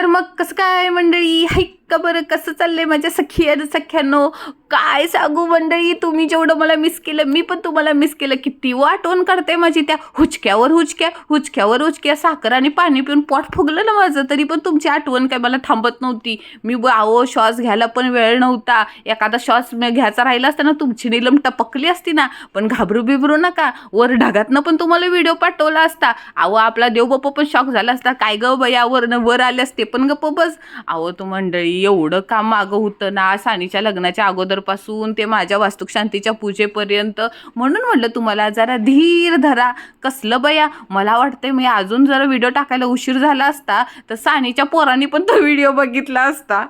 तर मग कसं काय मंडळी? हाईक का बरं? कसं चाललंय माझ्या सखी आणि सख्यांनो? काय सांगू मंडळी? तुम्ही जेवढं मला मिस केलं मी पण तुम्हाला मिस केलं. किती वाटवण काढते माझी त्या हुचक्यावर हुचक्या हुचक्यावर हुचक्या. साखर आणि पाणी पिऊन पोट फुगलं ना माझं. तरी पण तुमची आठवण काय मला थांबत नव्हती. मी ब- श्वास घ्यायला पण वेळ नव्हता. एखादा श्वास घ्यायचा राहिला असता ना तुमची निलम टपकली असती ना. पण घाबरू बिबरू नका. वर ढगातनं पण तुम्हाला व्हिडिओ पाठवला असता. अहो आपला देवबाप्पा पण शॉक झाला असता. काय ग बया वरनं वर आले असते पण गप्प बस. अहो तू मंडळी एवढं काम मागं होतं ना? सानीच्या लग्नाच्या अगोदरपासून ते माझ्या वास्तुक शांतीच्या पूजेपर्यंत. म्हणून म्हटलं तुम्हाला जरा धीर धरा. कसलं बया? मला वाटतंय मी अजून जरा व्हिडिओ टाकायला उशीर झाला असता तर सानीच्या पोरांनी पण तो व्हिडिओ बघितला असता.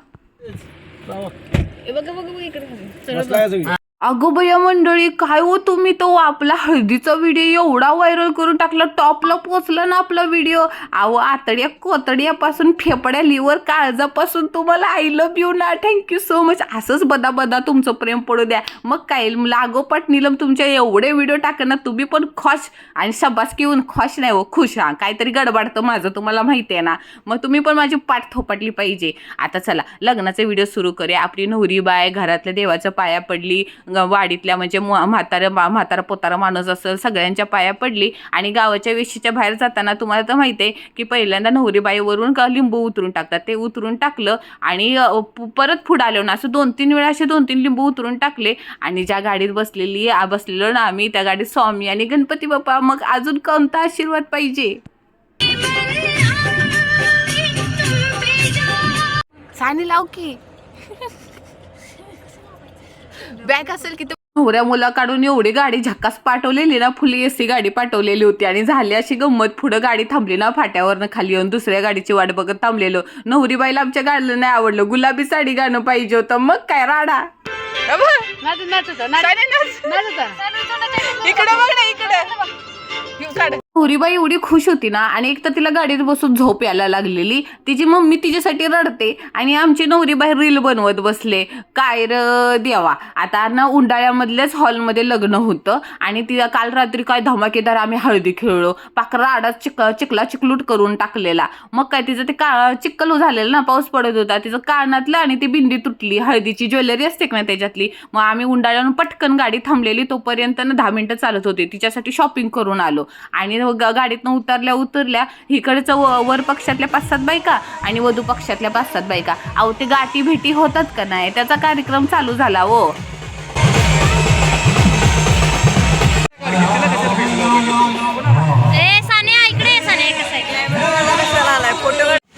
अगं बया मंडळी काय हो तुम्ही? तो आपला हळदीचा व्हिडिओ एवढा व्हायरल करून टाकला टॉपला पोचला ना आपला व्हिडिओ अहो आतड्या कोतड्यापासून फेपड्या लिव्हर काळजापासून तुम्हाला आय लव्ह यू ना. थँक्यू सो मच असंच बदा बदा तुमचं प्रेम पडू द्या. मग काय लागोपाठ निलम तुमच्या एवढे व्हिडिओ टाकणार तुम्ही पण खुश. आणि शबास येऊन खुश नाही हो खुश हा. काहीतरी गडबडतं माझं तुम्हाला माहिती आहे ना. मग तुम्ही पण माझी पाठ थोपटली पाहिजे. आता चला लग्नाचा व्हिडिओ सुरू करूया. आपली नवरी बाय घरातल्या देवाच्या पाया पडली. वाडीतल्या म्हणजे म्हा- म्हातारा मा- म्हातारा पोतारा माणूस असेल सगळ्यांच्या पाया पडली आणि गावाच्या वेशीच्या बाहेर जाताना तुम्हाला तर माहिती आहे की पहिल्यांदा नवरीबाईवरून का लिंबू उतरून टाकतात? ते उतरून टाकलं आणि परत पुढं आलो ना असं दोन तीन वेळा असे दोन तीन लिंबू उतरून टाकले आणि ज्या गाडीत बसलेली बसलेलो ना आम्ही त्या गाडीत स्वामी आणि गणपती बाप्पा मग अजून कोणता आशीर्वाद पाहिजे? सानी लाव की. बॅग असेल की नवऱ्या मुला काढून एवढी गाडी झक्कास पाठवलेली ना फुली एसी गाडी पाठवलेली होती आणि झाली अशी गंमत. पुढं गाडी थांबली ना फाट्यावरनं खाली येऊन दुसऱ्या गाडीची वाट बघत थांबलेलो. नवरी बाईला आमच्या गाडीला नाही आवडलं. गुलाबी साडी गाणं पाहिजे होतं. मग काय राडा? इकडे बघ ना इकडे. नवरीबाई एवढी खुश होती ना आणि एक तर तिला गाडीत बसून झोप यायला लागलेली. तिची मम्मी तिच्यासाठी रडते आणि आमची नवरी बाहेर रील बनवत बसले. काय र देवा. आता ना उंडाळ्यामधल्याच हॉलमध्ये लग्न होतं आणि तिला काल रात्री काय धमाकेदार आम्ही हळदी खेळलो. पाकरा आडा चिक चिकला चिकलूट करून टाकलेला. मग काय तिचं ते का चिक्कल झालेलं ना पाऊस पडत होता. तिचं कानातलं आणि ती बिंदी तुटली. हळदीची ज्वेलरी असते ना त्याच्यातली. मग आम्ही उंडाळ्यानं पटकन गाडी थांबलेली. तोपर्यंत ना दहा मिनटं चालत होते. तिच्यासाठी शॉपिंग करून आलो. आणि गाडीतनं उतरल्या उतरल्या इकडचं वर पक्षातल्या पाच सात बायका आणि वधू पक्षातल्या पाच सात बायका. अहो ते गाठी भेटी होतात का नाही? त्याचा कार्यक्रम चालू झाला हो.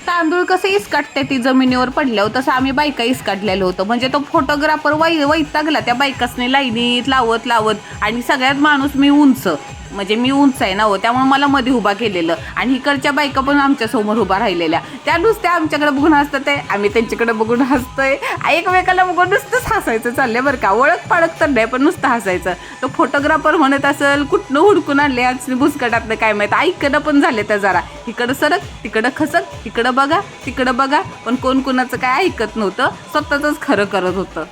तांदूळ कसं इसकाटते ती जमिनीवर पडल्यावर? तसं आम्ही बायका इसकाटलेलो होतो. म्हणजे तो फोटोग्राफर वै वैतागला त्या बायकासने लाईनीत लावत लावत आणि सगळ्यात माणूस मी उंच. म्हणजे मी उंच आहे ना हो त्यामुळे मला मध्ये उभा केलेलं. आणि इकडच्या बायका पण आमच्यासमोर उभा राहिलेल्या. त्या नुसत्या आमच्याकडे बघून हसतात आहे आम्ही त्यांच्याकडे बघून हसतोय. एकमेकाला बघून नुसतंच हसायचं चाललंय बरं का. ओळख पाळख तर नाही पण नुसतं हसायचं. तो फोटोग्राफर म्हणत असेल कुठनं हुडकून आणले आज भुसकटातलं काय माहीत? ऐकणं पण झाले त्या जरा. इकडं सरक तिकडं खसक इकडं बघा तिकडं बघा. पण कोण कोणाचं काय ऐकत नव्हतं. स्वतःच खरं करत होतं.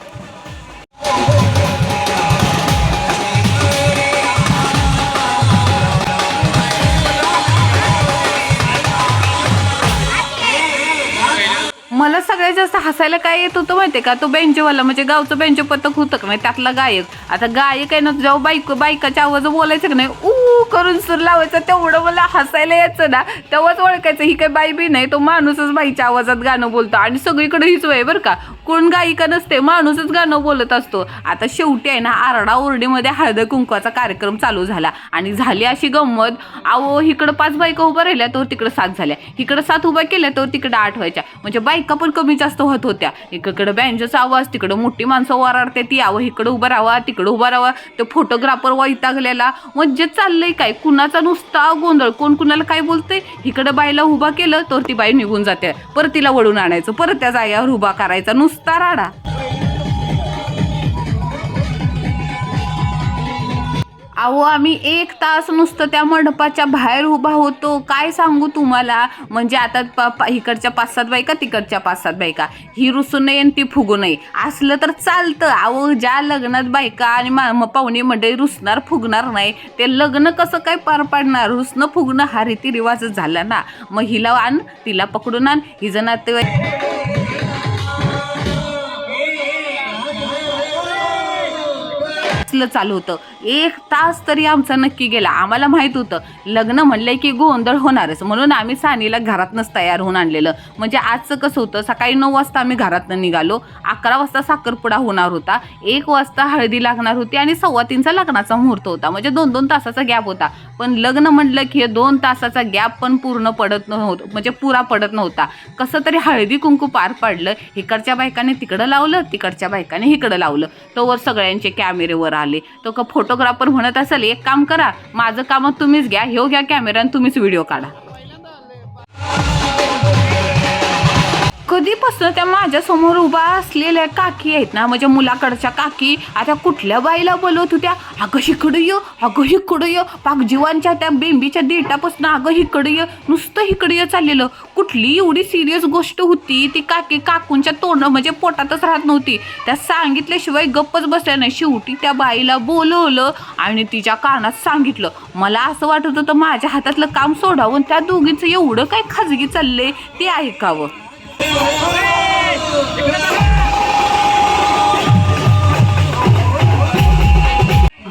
मला सगळ्यात जास्त हसायला काय येत होतं माहितीये का? तो बेंचवाला म्हणजे गावचं बेंच पथक होतं का नाही त्यातला गायक. आता गायक आहे ना जेव्हा बाईक बायकाच्या आवाज बोलायचं का नाही ऊ करून सूर लावायचं तेवढं मला हसायला यायचं ना. तेव्हाच ओळखायचं ही काही बाई बी नाही तो माणूसच बाईच्या आवाजात गाणं बोलतो. आणि सगळीकडे हीच वय बरं का. कोण गायिका नसते माणूसच गाणं बोलत असतो. आता शेवटी आहे ना आरडा ओरडीमध्ये हळद कुंकवाचा कार्यक्रम चालू झाला. आणि झाली अशी गंमत अहो इकडं पाच बायका उभ्या राहिल्या तर तिकडं सात झाल्या. इकडं सात उभ्या केल्या तर तिकडं आठ व्हायच्या. म्हणजे बायका पण कमी जास्त होत होत्या. इकडं बँजोचा आवाज तिकडं मोठी माणसं वराडते ती यावं इकडं उभं राहावा तिकडं उभं राहावा. तो फोटोग्राफर वैतागलेला म्हणजे चाललंय काय? कुणाचा नुसता गोंधळ कोण कुणाला काय बोलतंय? इकडं बाईला उभा केलं तर ती बाई निघून जाते. परत तिला वळून आणायचं परत त्या जाग्यावर उभा करायचा नुसता राडा. अहो आम्ही एक तास नुसतं त्या मंडपाच्या बाहेर उभा होतो. काय सांगू तुम्हाला? म्हणजे आता प इकडच्या पाच सात बायका तिकडच्या पाच सात बायका. ही रुसू नये आणि ती फुगू नये. असलं तर चालतं. अहो ज्या लग्नात बायका आणि मा पाहुणे मंडळी रुसणार फुगणार नाही ते लग्न कसं काय पार पाडणार? रुसणं फुगणं हा रीतिरिवाजच झाला ना. मग हिला आण तिला पकडून आण. हिचं नातेवाईक असलं चालू होतं. एक तास तरी आमचा नक्की गेला. आम्हाला माहीत होतं. लग्न म्हणलंय की गोंधळ होणारच. म्हणून आम्ही सानीला घरातनंच तयार होऊन आणलेलं. म्हणजे आजचं कसं होतं सकाळी नऊ वाजता आम्ही घरातनं निघालो. अकरा वाजता साखरपुडा होणार होता. एक वाजता हळदी लागणार होती आणि सव्वा तीनचा लग्नाचा मुहूर्त होता. म्हणजे दोन दोन तासाचा गॅप होता. पण लग्न म्हणलं की हे दोन तासाचा गॅप पण पूर्ण पडत नव्हतं म्हणजे पुरा पडत नव्हता. कसं तरी हळदी कुंकू पार पाडलं. इकडच्या बायकाने तिकडं लावलं तिकडच्या बायकाने इकडं लावलं. तोवर सगळ्यांचे कॅमेरेवर आले. तो का फोटो फोटोग्राफर म्हणत असेल एक काम करा माझं काम तुम्हीच घ्या ह्यो घ्या कॅमेरा आणि तुम्हीच व्हिडिओ काढा. कधीपासून त्या माझ्यासमोर उभा असलेल्या काकी आहेत ना म्हणजे मुलाकडच्या काकी आता कुठल्या बाईला बोलवत होत्या? अगं इकडं ये अगं इकडं ये. पाकजीवांच्या त्या बेंबीच्या देटापासून अगं इकडं ये. नुसतं इकडं ये चाललेलं. कुठली एवढी सिरियस गोष्ट होती? ती काकी काकूंच्या तोंड म्हणजे पोटातच राहत नव्हती. त्या सांगितल्याशिवाय गप्पच बसल्या नाही. शेवटी त्या बाईला बोलवलं आणि तिच्या कानात सांगितलं मला असं वाटत होतं माझ्या हातातलं काम सोडावं त्या दोघींचं एवढं काय खाजगी चाललंय? ते ऐकावं. इकडे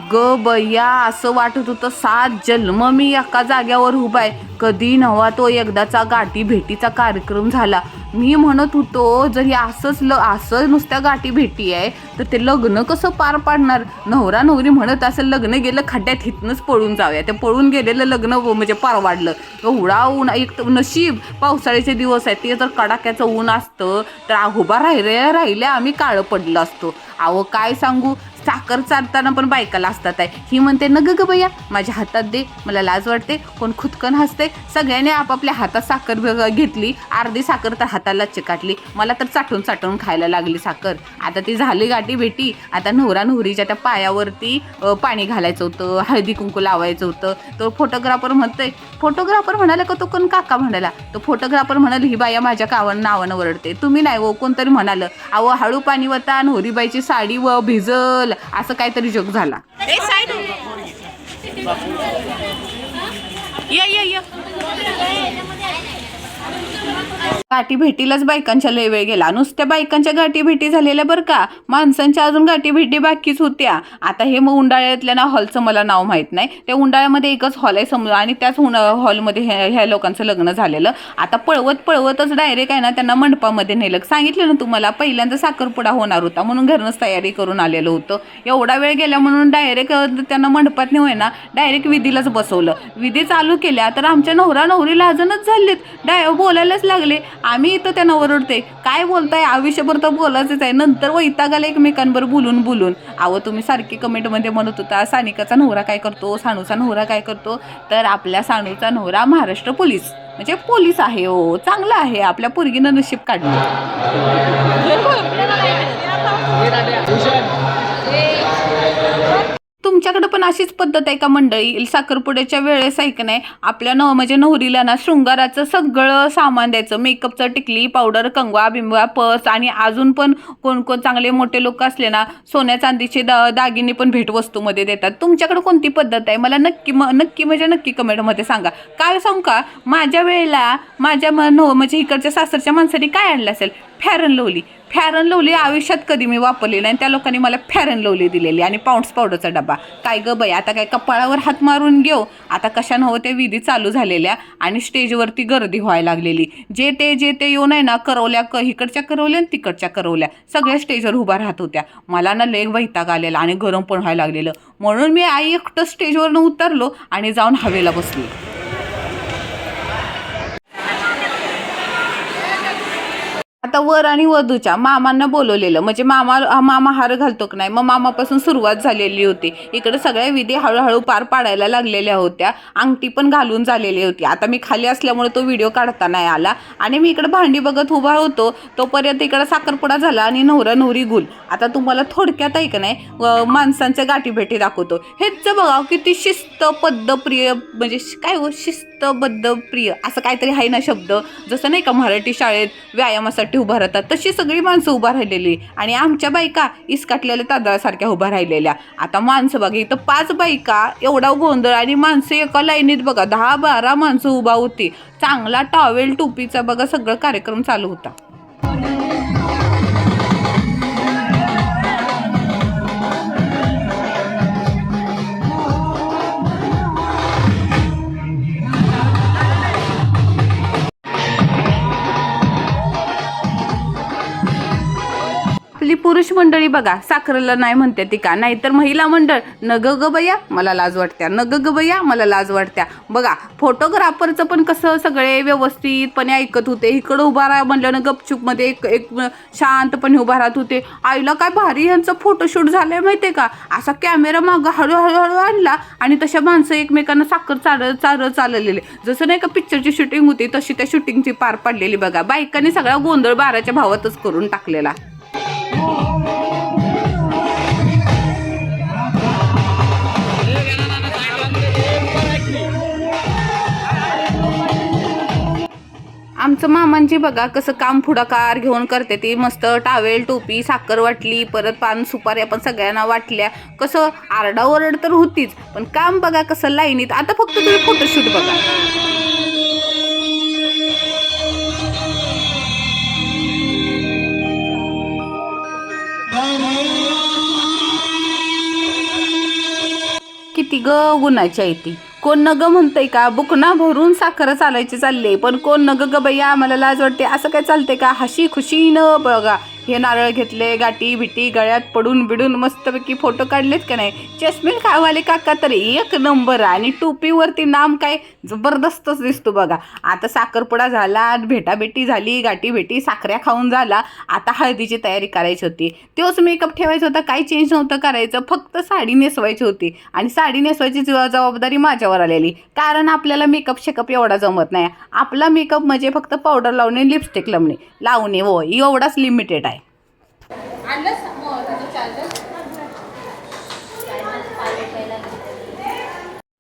अगं बया असं वाटत होतं सात जन्म मी एका जाग्यावर उभा आहे. कधी नव्हा तो एकदाचा गाठी भेटीचा कार्यक्रम झाला. मी म्हणत होतो जर हे असंच ल असं नुसत्या गाठी भेटी आहे तर ते लग्न कसं पार पाडणार? नवरा नवरी म्हणत असेल लग्न गेलं खड्ड्यात हितनंच पळून जाऊया. ते पळून गेलेलं लग्न म्हणजे परवाडलं. एवढा ऊन एक तर नशीब पावसाळ्याचे दिवस आहेत ते जर कडाक्याचं ऊन असतं तर उभा राहिले राहिल्या आम्ही काळं पडलं असतो. अहो काय सांगू? साखर चालताना पण बायकाला असतात आहे. ही म्हणते न ग बया माझ्या हातात दे मला लाज वाटते कोण खुदकन हसते सगळ्यांनी आपापल्या हातात साखर घेतली अर्धी साखर तर हाताला चिकाटली मला तर चाटून चाटून खायला लागली साखर. आता ती झाली गाठी भेटी आता नवरा नवरीच्या त्या पायावरती पाणी घालायचं होतं हळदी कुंकू लावायचं होतं. तो फोटोग्राफर म्हणतोय फोटोग्राफर म्हणाला का तो कोण काका म्हणाला? तो फोटोग्राफर म्हणाल ही बाया माझ्या कावानं नावानं ओरडते. तुम्ही नाही हो कोणतरी म्हणालं अहो हळू पाणी वता नवरीबाईची साडी व भिजल असं काहीतरी जोक झाला. या या या. गाठी भेटीलाच बायकांच्या लय वेळ गेला. नुसत्या बायकांच्या गाठी भेटी झालेल्या बरं का. माणसांच्या अजून गाठी भेटी बाकीच होत्या. आता हे मग उंडाळ्यातल्या ना हॉलचं मला नाव माहीत नाही. त्या उंडाळ्यामध्ये एकच हॉल आहे समजा आणि त्याच हॉलमध्ये ह्या ह्या लोकांचं लग्न झालेलं. आता पळवत पळवतच डायरेक्ट आहे ना त्यांना मंडपामध्ये नेलं. सांगितलं ना तुम्हाला पहिल्यांदा साखरपुडा होणार होता म्हणून घरनंच तयारी करून आलेलं होतं. एवढा वेळ गेला म्हणून डायरेक्ट त्यांना मंडपात नाही ना डायरेक्ट विधीलाच बसवलं. विधी चालू केल्या तर आमच्या नवरा नवरीला अजूनच झालेत. डाय बोलायलाच लागले. आम्ही इथं त्यांना ओरडते काय बोलताय? आयुष्यभर तर बोलायचंच आहे. नंतर वैतागाला एकमेकांवर बोलून बोलून. अहो तुम्ही सारखी कमेंटमध्ये म्हणत होता सानिकाचा नवरा काय करतो? सानूचा नवरा काय करतो? तर आपल्या सानूचा नवरा महाराष्ट्र पोलीस. म्हणजे पोलीस आहे हो. चांगला आहे. आपल्या पोरगीनं नशीब काढलं. तुमच्याकडे पण अशीच पद्धत आहे का मंडळी? साखरपुड्याच्या वेळेस ऐक नाही? आपल्या नव म्हणजे नवरीला ना शृंगाराचं सगळं सामान द्यायचं. मेकअपचं टिकली पावडर कंगवा बिंबवा पर्स आणि अजून पण कोण कोण चांगले मोठे लोक असले ना सोन्या चांदीचे दा दागिने पण भेटवस्तूमध्ये देतात. तुमच्याकडे कोणती पद्धत आहे? मला नक्की म नक्की म्हणजे नक्की कमेंटमध्ये सांगा. काय सांगू का? माझ्या वेळेला माझ्या म नव म्हणजे इकडच्या सासरच्या माणसाने काय आणलं असेल? फॅरन लवली फॅरन लवली आयुष्यात कधी मी वापरली नाही. त्या लोकांनी मला फॅरन लवली दिलेली आणि पाऊंड्स पावडरचा डबा. काय ग बाई आता काय कपाळावर हात मारून घेऊ? आता कशानं हो ते विधी चालू झालेल्या आणि स्टेजवरती गर्दी व्हायला लागलेली. जे ते जे ते येऊन आहे ना करवल्या क इकडच्या करवल्या आणि तिकडच्या करवल्या. सगळ्या स्टेजवर उभा राहत होत्या. मला ना लेग वैताग आलेला आणि गरम पण व्हायला लागलेलं. म्हणून मी आई एकटं स्टेजवरनं उतरलो आणि जाऊन हवेला बसली. आता वर आणि वधूच्या मामांना बोलवलेलं. म्हणजे मामा मामा हार घालतो की नाही? मग मामापासून सुरुवात झालेली होती. इकडे सगळ्या विधी हळूहळू पार पाडायला लागलेल्या होत्या. अंगठी पण घालून झालेली होती. आता मी खाली असल्यामुळे तो व्हिडिओ काढता नाही आला. आणि मी इकडे भांडी बघत उभा होतो. तोपर्यंत इकडे साखरपुडा झाला आणि नवरा नवरी गुल. आता तुम्हाला थोडक्यात आहे का नाही माणसांच्या गाठीभेटी दाखवतो. हेच बघा किती शिस्तबद्ध प्रिय म्हणजे काय हो? शिस्तबद्ध प्रिय असं काहीतरी आहे ना शब्द? जसं नाही का मराठी शाळेत व्यायामासाठी उभा राहतात. तशी सगळी माणसं उभा राहिलेली. आणि आमच्या बायका इसकाटलेल्या तांदळासारख्या उभा राहिलेल्या. आता माणसं बघा इथं पाच बायका एवढा गोंधळ आणि माणसं एका लाईनीत बघा दहा बारा माणसं उभा होती. चांगला टॉवेल टोपीचा बघा सगळं कार्यक्रम चालू होता. मंडळी बघा साखरेला नाही म्हणते ती का? नाहीतर महिला मंडळ न ग बया मला लाज वाटत्या न ग बया मला लाज वाटत्या. बघा फोटोग्राफरचं पण कसं सगळे व्यवस्थितपणे ऐकत होते. इकडं उभा राहा म्हणल्यानं गपचूपमध्ये एक एक शांतपणे उभा राहत होते. आईला काय भारी यांचं फोटोशूट झालंय माहितीये का? असा कॅमेरा मागं हळूहळू हळू आणला आणि तशा माणसं एकमेकांना साखर चालत चाल चाललेले. जसं नाही का पिक्चरची शूटिंग होती तशी त्या शूटिंगची पार पडलेली बघा. बायकांनी सगळा गोंधळ बाराच्या भावातच करून टाकलेला. आमचं मामांची बघा कसं काम पुढाकार घेऊन करते ती. मस्त टावेल टोपी साखर वाटली परत पान सुपारी आपण सगळ्यांना वाटल्या. कसं आरडाओरड तर होतीच पण काम बघा कसं लाईनीत. आता फक्त तुम्ही फोटोशूट बघा. किती ग गुणाची आहे ती. कोण नग म्हणतंय का? बुकना भरून साखर चालायची चालले. पण कोण नग ग बయ్या आम्हाला लाज वाटते. असं काय चालतंय का? हशी खुशीनं बघा. हे नारळ घेतले गाठी बिटी गळ्यात पडून बिडून मस्तपैकी फोटो काढलेत का नाही? चष्मेल खावाले काका तर एक नंबर आणि टोपीवरती नाम काय? जबरदस्तच दिसतो बघा. आता साखरपुडा झाला भेटाभेटी झाली गाठी भेटी साखऱ्या खाऊन झाला. आता हळदीची तयारी करायची होती. तोच मेकअप ठेवायचा होता काही चेंज नव्हतं करायचं फक्त साडी नेसवायची होती. आणि साडी नेसवायची जबाबदारी माझ्यावर आलेली. कारण आपल्याला मेकअप शेकअप एवढा जमत नाही. आपला मेकअप म्हणजे फक्त पावडर लावणे लिपस्टिक लावणे. लावणे व एवढाच लिमिटेड आहे. على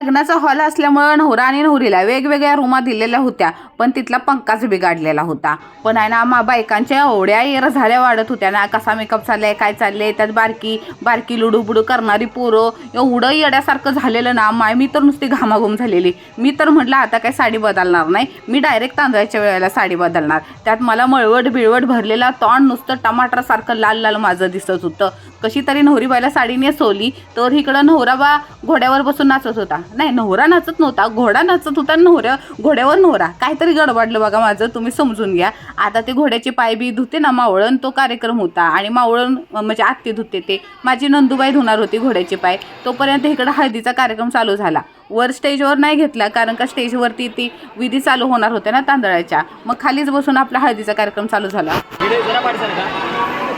लग्नाचा हॉल असल्यामुळं नवरा आणि नवरीला वेगवेगळ्या रूमा दिलेल्या होत्या पण तिथला पंखाच बिघडलेला होता. पण आहे ना मा बायकांच्या एवढ्या येर झाल्या वाढत होत्या ना कसा मेकअप चाललाय काय चाललंय त्यात बारकी बारकी लुडूबुडू करणारी पोरं एवढं येड्यासारखं झालेलं ना माय मी तर नुसती घामाघूम झालेली. मी तर म्हटलं आता काय साडी बदलणार नाही. मी डायरेक्ट तांदळाच्या वेळेला साडी बदलणार. त्यात मला मळवट बिळवट भरलेला तोंड नुसतं टमाटरसारखं लाल लाल माझं दिसत होतं. कशी तरी नवरीबाईला साडी नेसवली तर इकडं नवराबा घोड्यावर बसून नाचत होता. नाही नवरा नाचत नव्हता घोडा नाचत होता नवऱ्या घोड्यावर नवरा. काहीतरी गडबडलं बघा माझं तुम्ही समजून घ्या. आता ते घोड्याचे पाय बी धुते ना मावळण तो कार्यक्रम होता. आणि मावळण म्हणजे आत्ते धुते ते. माझी नंदुबाई धुणार होती घोड्याचे पाय. तोपर्यंत इकडं हळदीचा कार्यक्रम चालू झाला. वर स्टेजवर नाही घेतला कारण का स्टेजवरती ती विधी चालू होणार होत्या ना तांदळाच्या. मग खालीच बसून आपला हळदीचा कार्यक्रम चालू झाला.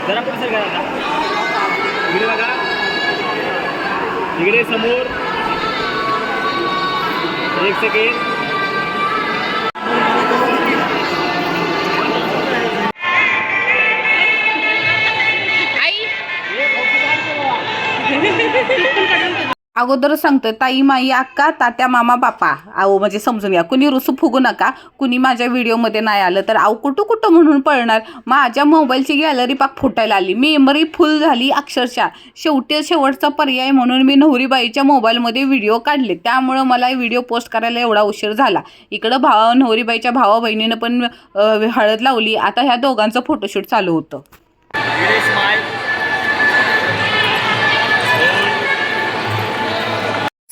जरा इकडे समोर एक सेकंड अगोदर सांगतो ताई माई अक्का तात्या मामा बापा. अहो म्हणजे समजून घ्या कुणी रुसू फुगू नका कुणी माझ्या व्हिडिओमध्ये नाही आलं तर आव कुठं कुठं म्हणून पळणार? माझ्या मोबाईलची गॅलरी पाक फुटायला आली मेमरी फुल झाली अक्षरशः. शेवटी शेवटचा पर्याय म्हणून मी नवरीबाईच्या मोबाईलमध्ये व्हिडिओ काढले त्यामुळं मला व्हिडिओ पोस्ट करायला एवढा उशीर झाला. इकडं भावा नवरीबाईच्या भावा बहिणीनं पण हळद लावली आता ह्या दोघांचं फोटोशूट चालू होतं.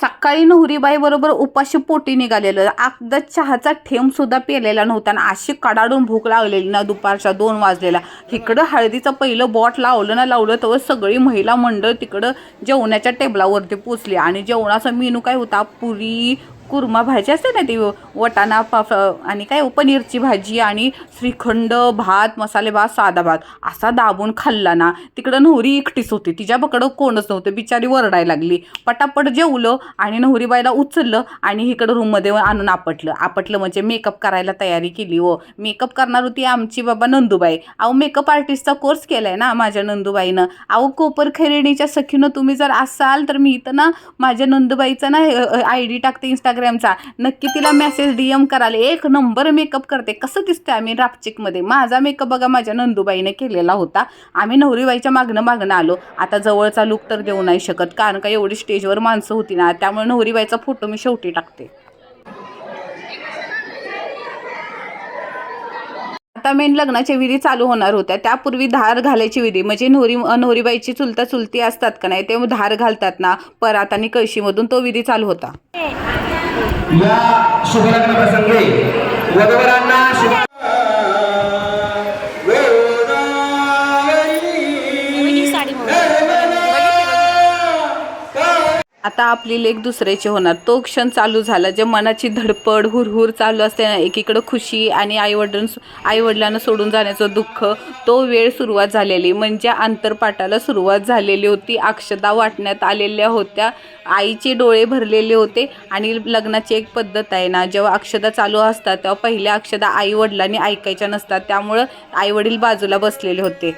सकाळी नवरीबाई बरोबर उपाशी पोटी निघालेलं. अगदा चहाचा थेंब सुद्धा पेलेला नव्हता आणि अशी कडाडून भूक लागलेली ना दुपारच्या दोन वाजलेला. इकडं हळदीचं पहिलं बॉट लावलं ना लावलं तेव्हा सगळी महिला मंडळ तिकडं जेवणाच्या टेबलावरती पोचली. आणि जेवणाचा मेनू काय होता? पुरी कुर्मा भाजी असते ना ती वटाणा पाफ आणि काय पनीरची भाजी आणि श्रीखंड भात मसाले भात साधा भात. असा दाबून खाल्ला ना तिकडं नवरी एकटीच होती. तिच्या पकडं कोणच नव्हतं. बिचारी वरडायला लागली. पटापट जेवलं आणि नवरीबाईला उचललं आणि इकडं रूममध्ये आणून आपटलं. आपटलं म्हणजे मेकअप करायला तयारी केली व मेकअप करणार होती आमची बाबा नंदूबाई. अहो मेकअप आर्टिस्टचा कोर्स केला आहे ना माझ्या नंदूबाईनं. अहो कोपर खैरेणीच्या सखीनं तुम्ही जर असाल तर मी इथं ना माझ्या नंदूबाईचा ना आय डी टाकते इंस्टाग्राम इंस्टाग्रामचा नक्की तिला मेसेज डी एम कराल. एक नंबर मेकअप करते. कसं दिसतंय आम्ही रापचिकमध्ये? माझा मेकअप बघा माझ्या नंदूबाईने केलेला होता. आम्ही नवरीबाईच्या मागणं मागणं आलो. आता जवळचा लुक तर देऊ नाही शकत कारण का एवढी स्टेजवर माणसं होती ना त्यामुळे नवरीबाईचा फोटो मी शेवटी टाकते. आता मेन लग्नाच्या विधी चालू होणार होत्या. त्यापूर्वी धार घालायची विधी. म्हणजे नवरी नवरीबाईची चुलता चुलती असतात का नाही ते धार घालतात ना परात आणि कळशीमधून तो विधी चालू होता. या शुभलग्न प्रसंगी वधूवरांना शुभ आता आपली लेख दुसऱ्याची होणार. तो क्षण चालू झाला जे मनाची धडपड हुरहुर चालू असते ना एकीकडं खुशी आणि आईवडिलां आईवडिलांना सोडून जाण्याचं दुःख तो वेळ सुरुवात झालेली म्हणजे आंतरपाठाला सुरुवात झालेली होती. अक्षदा वाटण्यात आलेल्या होत्या आईचे डोळे भरलेले होते आणि लग्नाची एक पद्धत आहे ना जेव्हा अक्षदा चालू असतात तेव्हा पहिल्या अक्षदा आईवडिलांनी ऐकायच्या नसतात त्यामुळं आईवडील बाजूला बसलेले होते.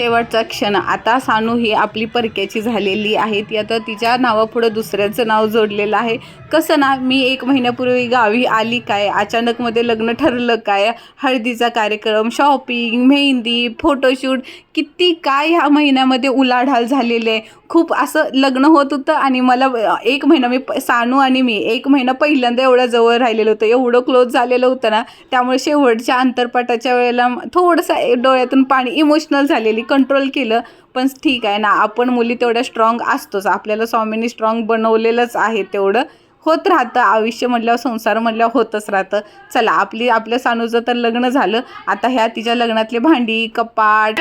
शेवटचा क्षण. आता सानू ही आपली परक्याची झालेली आहे. ती आता तिच्या नावापुढं दुसऱ्याचं नाव जोडलेलं आहे. कसं ना मी एक महिन्यापूर्वी गावी आली काय? अचानकमध्ये लग्न ठरलं काय? हळदीचा कार्यक्रम शॉपिंग मेहंदी फोटोशूट किती काय ह्या महिन्यामध्ये उलाढाल झालेले. आहे खूप असं लग्न होत होतं आणि मला एक महिना मी प- सानू आणि मी एक महिना पहिल्यांदा एवढ्या जवळ राहिलेलं होतं. एवढं क्लोज झालेलं होतं ना त्यामुळे शेवटच्या अंतरपाटाच्या वेळेला थोडंसं डोळ्यातून पाणी इमोशनल झालेली. कंट्रोल केलं पण ठीक आहे ना आपण मुली तेवढ्या स्ट्रॉंग असतोच. आपल्याला स्वामींनी स्ट्रॉंग बनवलेलंच आहे तेवढं. होत राहतं. आयुष्य म्हटल्यावर संसार म्हटल्यावर होतच राहतं. चला आपली आपल्या सानूचं तर लग्न झालं. आता ह्या तिच्या लग्नातली भांडी कपाट.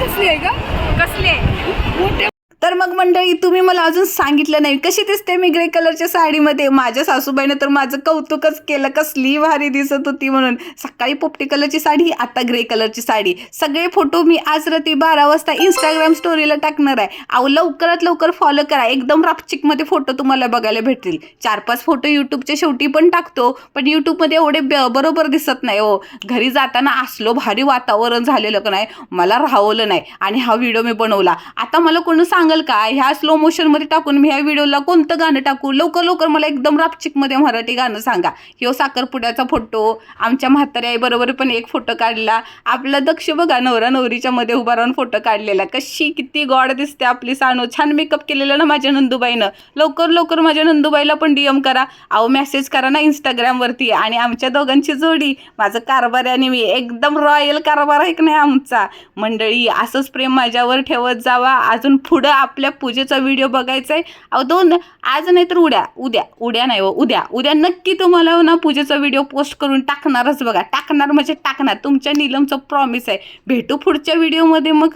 कसली आहे का कसले तर मग मंडळी तुम्ही मला अजून सांगितलं नाही. कशी दिसते मी ग्रे कलरच्या साडीमध्ये? माझ्या सासूबाईनं तर माझं कौतुकच केलं. कसली भारी दिसत होती म्हणून. सकाळी पोपटी कलरची साडी आता ग्रे कलरची साडी. सगळे फोटो मी आज रात्री बारा वाजता इंस्टाग्राम स्टोरीला टाकणार आहे. अहो लवकरात लवकर फॉलो करा. एकदम रापचिकमध्ये फोटो तुम्हाला बघायला भेटतील. चार पाच फोटो यूट्यूबच्या शेवटी पण टाकतो. पण यूट्यूबमध्ये एवढे ब- बरोबर दिसत नाही हो. घरी जाताना असलो भारी वातावरण झालेलं का नाही मला राहवलं नाही. आणि हा व्हिडिओ मी बनवला. आता मला कोणी सांगाल का ह्या स्लो मोशनमध्ये टाकून मी ह्या व्हिडिओला कोणतं गाणं टाकू? लवकर लवकर मला एकदम रापचिकमध्ये मराठी गाणं सांगा. ह्यो साखरपुड्याचा फोटो आमच्या म्हाताऱ्या बरोबर पण एक फोटो काढला. आपला दक्ष बघा नवरा नवरीच्या मध्ये उभा राहून फोटो काढलेला. कशी किती गॉड दिसते आपली सानू. छान मेकअप केलेला ना माझ्या नंदूबाईनं. लवकर लवकर माझ्या नंदूबाईला पण डीएम करा. अहो मेसेज करा ना इंस्टाग्रामवरती आणि आमच्या दोघांची जोडी. माझं कारभार आणि मी एकदम रॉयल कारभार आहे की नाही आमचा? मंडळी असंच प्रेम माझ्यावर ठेवत जावा. अजून पुढं आपल्या पूजेचा व्हिडिओ बघायचा आहे अहो दोन आज नाही तर उद्या उद्या उद्या नाही हो उद्या उद्या नक्की तुम्हाला ना पूजेचा व्हिडिओ पोस्ट करून टाकणारच बघा. टाकणार म्हणजे टाकणार. तुमच्या नीलमचं प्रॉमिस आहे. भेटू पुढच्या व्हिडिओमध्ये मग.